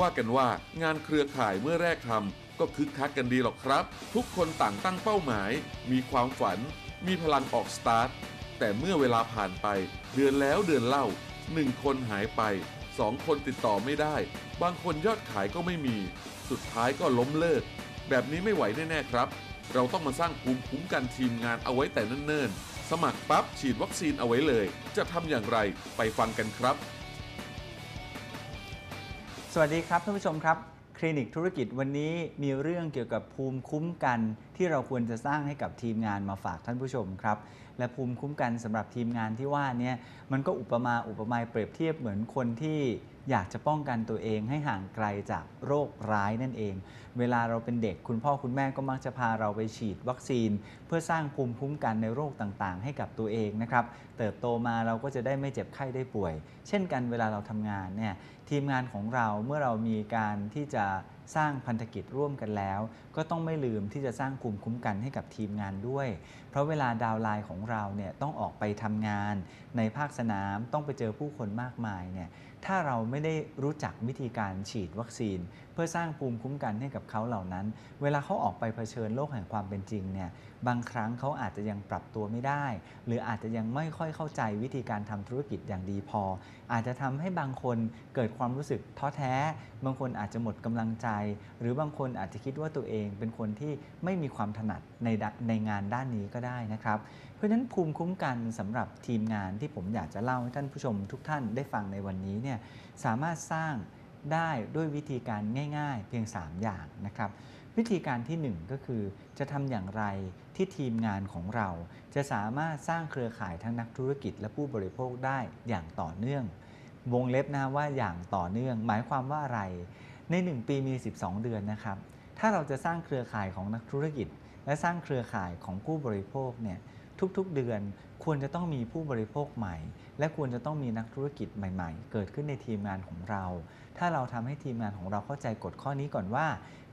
ว่ากันว่างานเครือข่ายเมื่อแรกทำก็คึกคักกันดีหรอกครับ ทุกคนต่างตั้งเป้าหมาย มีความฝัน มีพลังออกสตาร์ท แต่เมื่อเวลาผ่านไป เดือนแล้วเดือนเล่าหนึ่งคนหายไปสองคนติดต่อไม่ได้ บางคนยอดขายก็ไม่มี สุดท้ายก็ล้มเลิก แบบนี้ไม่ไหวแน่ๆครับ เราต้องมาสร้างภูมิคุ้มกันทีมงานเอาไว้แต่เนิ่นๆ สมัครปั๊บฉีดวัคซีนเอาไว้เลย จะทำอย่างไรไปฟังกันครับ สวัสดีครับท่านผู้ชมครับ คลินิกธุรกิจวันนี้มีเรื่องเกี่ยวกับภูมิคุ้มกัน ที่เราควรจะสร้างให้กับทีมงานมาฝากท่านผู้ชมครับ และภูมิคุ้มกันสำหรับทีมงานที่ว่านี้มันก็อุปมาอุปไมยเปรียบเทียบเหมือนคนที่อยากจะป้องกันตัวเองให้ห่างไกลจากโรคร้ายนั่นเอง เวลาเราเป็นเด็กคุณพ่อคุณแม่ก็มักจะพาเราไปฉีดวัคซีน เพื่อสร้างภูมิคุ้มกันในโรคต่างๆ ให้กับตัวเองนะครับ เติบโตมาเราก็จะได้ไม่เจ็บไข้ได้ป่วย เช่นกันเวลาเราทำงานเนี่ย ทีมงานของเราเมื่อเรามีการที่จะสร้างพันธกิจร่วมกันแล้ว ก็ต้องไม่ลืมที่จะสร้างภูมิคุ้มกันให้กับทีมงานด้วย เพราะเวลาดาวไลน์ของเราเนี่ยต้องออกไปทำงาน ในภาคสนามต้องไปเจอผู้คนมากมายเนี่ย ถ้าเราไม่ได้รู้จักวิธีการฉีดวัคซีน เพื่อสร้างภูมิคุ้มกันให้กับเขาเหล่านั้น เวลาเขาออกไปเผชิญโลกแห่งความเป็นจริงเนี่ยบางครั้งเขาอาจจะยังปรับตัวไม่ได้ หรืออาจจะยังไม่ค่อยเข้าใจวิธีการทำธุรกิจอย่างดีพอ อาจจะทำให้บางคนเกิดความรู้สึกท้อแท้ บางคนอาจจะหมดกำลังใจ หรือบางคนอาจจะคิดว่าตัวเองเป็นคนที่ไม่มีความถนัดในในงานด้านนี้ก็ได้นะครับ เพราะฉะนั้นภูมิคุ้มกันสำหรับทีมงานที่ผมอยากจะเล่าให้ท่านผู้ชมทุกท่านได้ฟังในวันนี้เนี่ยสามารถสร้างได้ด้วยวิธีการง่ายๆ เพียง 3 อย่างนะครับ วิธีการที่ 1 ก็คือจะทำอย่างไรที่ทีมงานของเรา จะสามารถสร้างเครือข่ายทั้งนักธุรกิจและผู้บริโภคได้อย่างต่อเนื่อง วงเล็บนะว่าอย่างต่อเนื่อง หมายความว่าอะไร ใน 1 ปีมี 12 เดือนนะครับ ถ้าเราจะสร้างเครือข่ายของนักธุรกิจ และสร้างเครือข่ายของผู้บริโภคเนี่ย ทุกๆเดือนควรจะต้องมีผู้บริโภคใหม่ และควรจะต้องมีนักธุรกิจใหม่ ๆ เกิดขึ้นในทีมงานของเรา ถ้าเราทำให้ทีมงานของเราเข้าใจกฎข้อนี้ก่อนว่า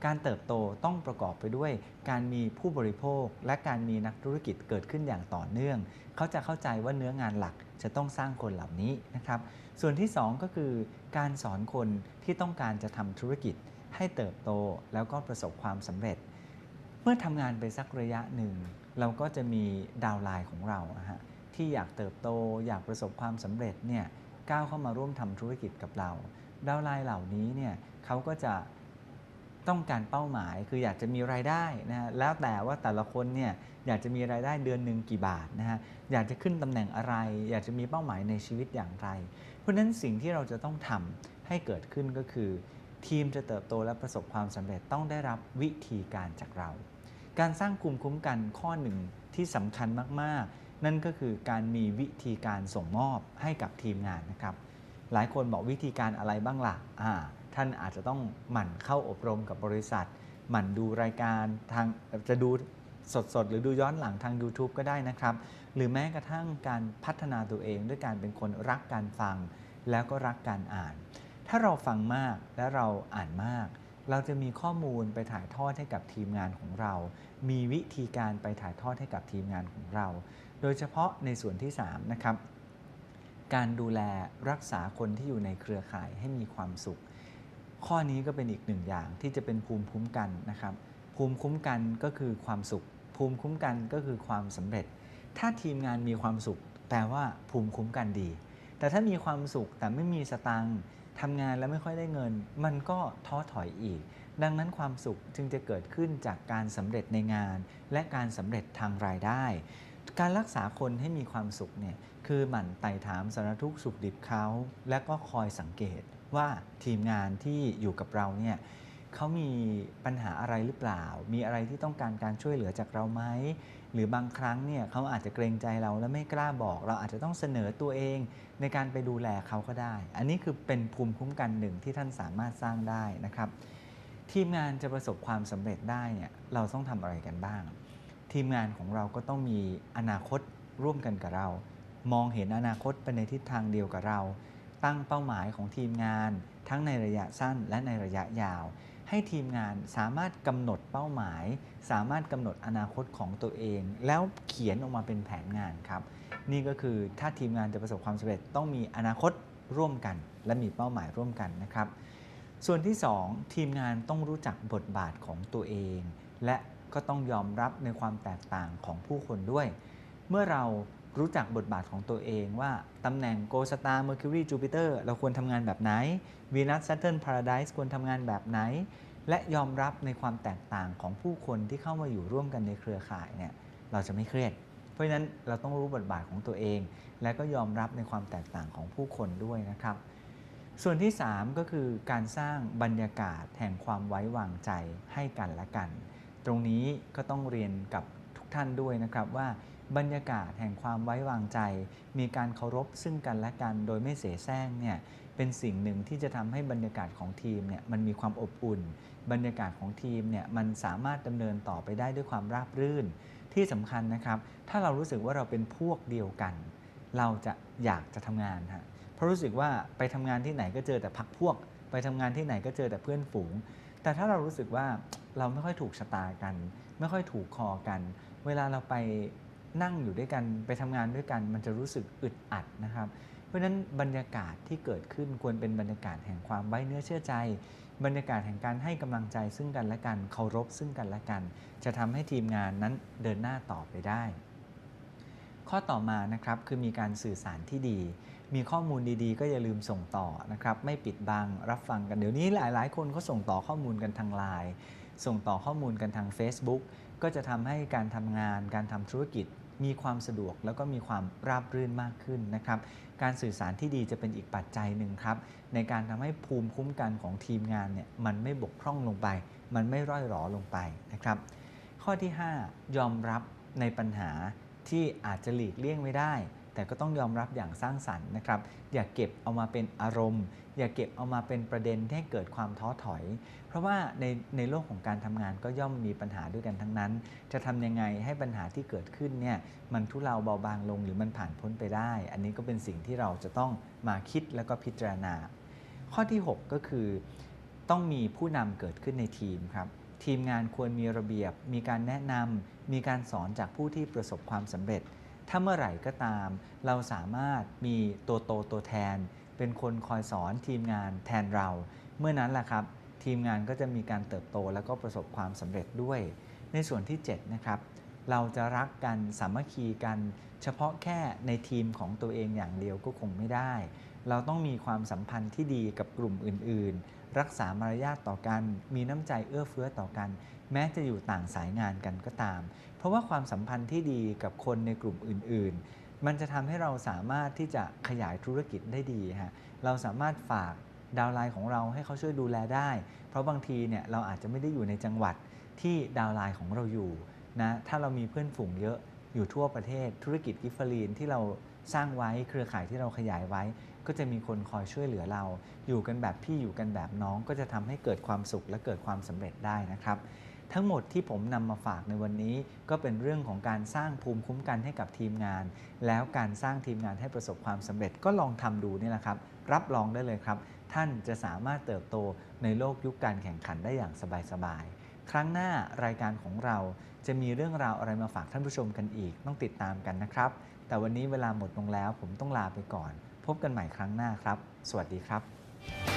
การเติบโตต้องประกอบไปด้วย การมีผู้บริโภค และการมีนักธุรกิจเกิดขึ้นอย่างต่อเนื่อง เขาจะเข้าใจว่าเนื้องานหลักจะต้องสร้างคนเหล่านี้นะครับ ส่วนที่ 2 ก็คือการสอนคนที่ต้องการจะทำธุรกิจ ให้เติบโตแล้วก็ประสบความสำเร็จ เมื่อทำงานไปสักระยะหนึ่ง เราก็จะมีดาวไลน์ของเราอะฮะที่อยากเติบโตอยากประสบความสำเร็จเนี่ยก้าวเข้ามาร่วมทำธุรกิจกับเรา ดาวไลน์เหล่านี้เนี่ยเขาก็จะต้องการเป้าหมายคืออยากจะมีรายได้นะฮะแล้วแต่ว่าแต่ละคนเนี่ยอยากจะมีรายได้เดือนหนึ่งกี่บาทนะฮะอยากจะขึ้นตำแหน่งอะไร อยากจะมีเป้าหมายในชีวิตอย่างไร เพราะฉะนั้นสิ่งที่เราจะต้องทำให้เกิดขึ้นก็คือ ทีมจะเติบโตและประสบความสำเร็จต้องได้รับวิธีการจากเรา การสร้างภูมิคุ้มกันข้อหนึ่งที่สำคัญมากๆ นั่นก็คือการมีวิธีการส่งมอบให้กับทีมงานนะครับ หลายคนบอกวิธีการอะไรบ้างล่ะอ่าท่านอาจจะต้องหมั่นเข้าอบรมกับบริษัท หมั่นดูรายการทางจะดูสดๆ หรือดูย้อนหลังทาง YouTube ก็ได้นะครับ หรือแม้กระทั่งการพัฒนาตัวเองด้วยการเป็นคนรักการฟัง แล้วก็รักการอ่าน ถ้าเราฟังมากและเราอ่านมาก เราจะมีข้อมูลไปถ่ายทอดให้กับทีมงานของเรา มีวิธีการไปถ่ายทอดให้กับทีมงานของเรา โดยเฉพาะในส่วนที่3นะครับ การดูแลรักษาคนที่อยู่ในเครือข่ายให้มีความสุข ข้อนี้ก็เป็นอีกหนึ่งอย่างที่จะเป็นภูมิคุ้มกันนะครับ ภูมิคุ้มกันก็คือความสุข ภูมิคุ้มกันก็คือความสำเร็จ ถ้าทีมงานมีความสุข แปลว่าภูมิคุ้มกันดี แต่ถ้ามีความสุขแต่ไม่มีสตังค์ ทำงานแล้วไม่ค่อยได้เงิน มันก็ท้อถอยอีก ดังนั้นความสุขจึงจะเกิดขึ้นจากการสำเร็จในงาน และการสำเร็จทางรายได้ การรักษาคนให้มีความสุขเนี่ยคือหมั่นไต่ถามสารทุกสุขดิบเขา และก็คอยสังเกตว่าทีมงานที่อยู่กับเราเนี่ย เขามีปัญหาอะไรหรือเปล่า มีอะไรที่ต้องการการช่วยเหลือจากเราไหม หรือบางครั้งเนี่ยเขาอาจจะเกรงใจเราและไม่กล้าบอก เราอาจจะต้องเสนอตัวเองในการไปดูแลเขาก็ได้ อันนี้คือเป็นภูมิคุ้มกันหนึ่งที่ท่านสามารถสร้างได้นะครับ ทีมงานจะประสบความสำเร็จได้เนี่ยเราต้องทำอะไรกันบ้าง ทีมงานของเราก็ต้องมีอนาคตร่วมกันกับเรา มองเห็นอนาคตไปในทิศทางเดียวกับเรา ตั้งเป้าหมายของทีมงาน ทั้งในระยะสั้นและในระยะยาว ให้ทีมงานสามารถกำหนดเป้าหมาย สามารถกำหนดอนาคตของตัวเอง แล้วเขียนออกมาเป็นแผนงานครับ นี่ก็คือถ้าทีมงานจะประสบความสำเร็จต้องมีอนาคตร่วมกัน และมีเป้าหมายร่วมกันนะครับ ส่วนที่ 2 ทีมงานต้องรู้จักบทบาทของตัวเอง และก็ต้องยอมรับในความแตกต่างของผู้คนด้วย เมื่อเรา รู้จักบทบาทของตัวเองว่าตำแหน่งโกสตาร์เมอร์คิวรีจูปิเตอร์เราควรทำงานแบบไหนวีนัส s ซ t เทิร์นพาราไดส์ควรทำงานแบบไหน และยอมรับในความแตกต่างของผู้คนที่เข้ามาอยู่ร่วมกันในเครือข่ายเนี่ยเราจะไม่เครียด เพราะฉะนั้นเราต้องรู้บทบาทของตัวเอง และก็ยอมรับในความแตกต่างของผู้คนด้วยนะครับ ส่วนที่ 3 ก็คือการสร้างบรรยากาศแห่งความไว้วางใจให้กันและกัน ตรงนี้ก็ต้องเรียนกับทุกท่านด้วยนะครับว่า บรรยากาศแห่งความไว้วางใจ มีการเคารพซึ่งกันและกันโดยไม่เสแสร้งเนี่ยเป็นสิ่งหนึ่งที่จะทำให้บรรยากาศของทีมเนี่ยมันมีความอบอุ่น บรรยากาศของทีมเนี่ยมันสามารถดำเนินต่อไปได้ด้วยความราบรื่น ที่สำคัญนะครับ ถ้าเรารู้สึกว่าเราเป็นพวกเดียวกัน เราจะอยากจะทำงานฮะเพราะรู้สึกว่าไปทำงานที่ไหนก็เจอแต่พักพวก ไปทำงานที่ไหนก็เจอแต่เพื่อนฝูง แต่ถ้าเรารู้สึกว่าเราไม่ค่อยถูกชะตากัน ไม่ค่อยถูกคอกัน เวลาเราไป นั่งอยู่ด้วยกันไปทำงานด้วยกัน มันจะรู้สึกอึดอัดนะครับ เพราะฉะนั้นบรรยากาศที่เกิดขึ้นควรเป็นบรรยากาศแห่งความไว้เนื้อเชื่อใจ บรรยากาศแห่งการให้กำลังใจซึ่งกันและกันเคารพซึ่งกันและกัน จะทำให้ทีมงานนั้นเดินหน้าต่อไปได้ ข้อต่อมานะครับคือมีการสื่อสารที่ดี มีข้อมูลดีๆ ก็อย่าลืมส่งต่อนะครับไม่ปิดบังรับฟังกันเดี๋ยวนี้หลาย ๆ คนเขาส่งต่อข้อมูลกันทางไลน์ส่งต่อข้อมูลกันทาง Facebook ก็จะทำให้การทำงาน การทำธุรกิจ มีความสะดวกแล้วก็มีความราบรื่นมากขึ้นนะครับ การสื่อสารที่ดีจะเป็นอีกปัจจัยหนึ่งครับ ในการทำให้ภูมิคุ้มกันของทีมงานเนี่ยมันไม่บกพร่องลงไป มันไม่ร่อยหรอลงไปนะครับ ข้อที่ 5 ยอมรับในปัญหาที่อาจจะหลีกเลี่ยงไม่ได้ แต่ก็ต้องยอมรับอย่างสร้างสรรค์นะครับ อย่าเก็บเอามาเป็นอารมณ์ อย่าเก็บเอามาเป็นประเด็นที่ให้เกิดความท้อถอย เพราะว่าในในโลกของการทำงานก็ย่อมมีปัญหาด้วยกันทั้งนั้น จะทำยังไงให้ปัญหาที่เกิดขึ้นเนี่ยมันทุเลาเบาบางลงหรือมันผ่านพ้นไปได้ อันนี้ก็เป็นสิ่งที่เราจะต้องมาคิดแล้วก็พิจารณา ข้อที่ 6 ก็คือต้องมีผู้นำเกิดขึ้นในทีมครับทีมงานควรมีระเบียบ มีการแนะนำมีการสอนจากผู้ที่ประสบความสำเร็จ ถ้าเมื่อไหร่ก็ตาม เราสามารถมีตัวโตตัวแทน เป็นคนคอยสอนทีมงานแทนเรา เมื่อนั้นแหละครับ ทีมงานก็จะมีการเติบโตแล้วก็ประสบความสำเร็จด้วย ในส่วนที่ 7 นะครับ เราจะรักกันสามัคคีกัน เฉพาะแค่ในทีมของตัวเองอย่างเดียวก็คงไม่ได้ เราต้องมีความสัมพันธ์ที่ดีกับกลุ่มอื่น ๆ รักษามารยาทต่อกัน มีน้ำใจเอื้อเฟื้อต่อกัน แม้จะอยู่ต่างสายงานกันก็ตาม เพราะว่าความสัมพันธ์ที่ดีกับคนในกลุ่มอื่น ๆ มันจะทำให้เราสามารถที่จะขยายธุรกิจได้ดีฮะเราสามารถฝากดาวไลน์ของเราให้เขาช่วยดูแลได้ เพราะบางทีเนี่ยเราอาจจะไม่ได้อยู่ในจังหวัดที่ดาวไลน์ของเราอยู่นะถ้าเรามีเพื่อนฝูงเยอะอยู่ทั่วประเทศ ธุรกิจกิฟเฟอรีนที่เราสร้างไว้เครือข่ายที่เราขยายไว้ ก็จะมีคนคอยช่วยเหลือเรา อยู่กันแบบพี่อยู่กันแบบน้องก็จะทำให้เกิดความสุขและเกิดความสำเร็จได้นะครับ ทั้งหมดที่ผมนำมาฝากในวันนี้ ก็เป็นเรื่องของการสร้างภูมิคุ้มกันให้กับทีมงาน แล้วการสร้างทีมงานให้ประสบความสำเร็จก็ลองทำดูนี่แหละครับ รับรองได้เลยครับ ท่านจะสามารถเติบโตในโลกยุคการแข่งขันได้อย่างสบายๆ ครั้งหน้ารายการของเราจะมีเรื่องราวอะไรมาฝากท่านผู้ชมกันอีก ต้องติดตามกันนะครับ แต่วันนี้เวลาหมดลงแล้ว ผมต้องลาไปก่อน พบกันใหม่ครั้งหน้าครับ สวัสดีครับ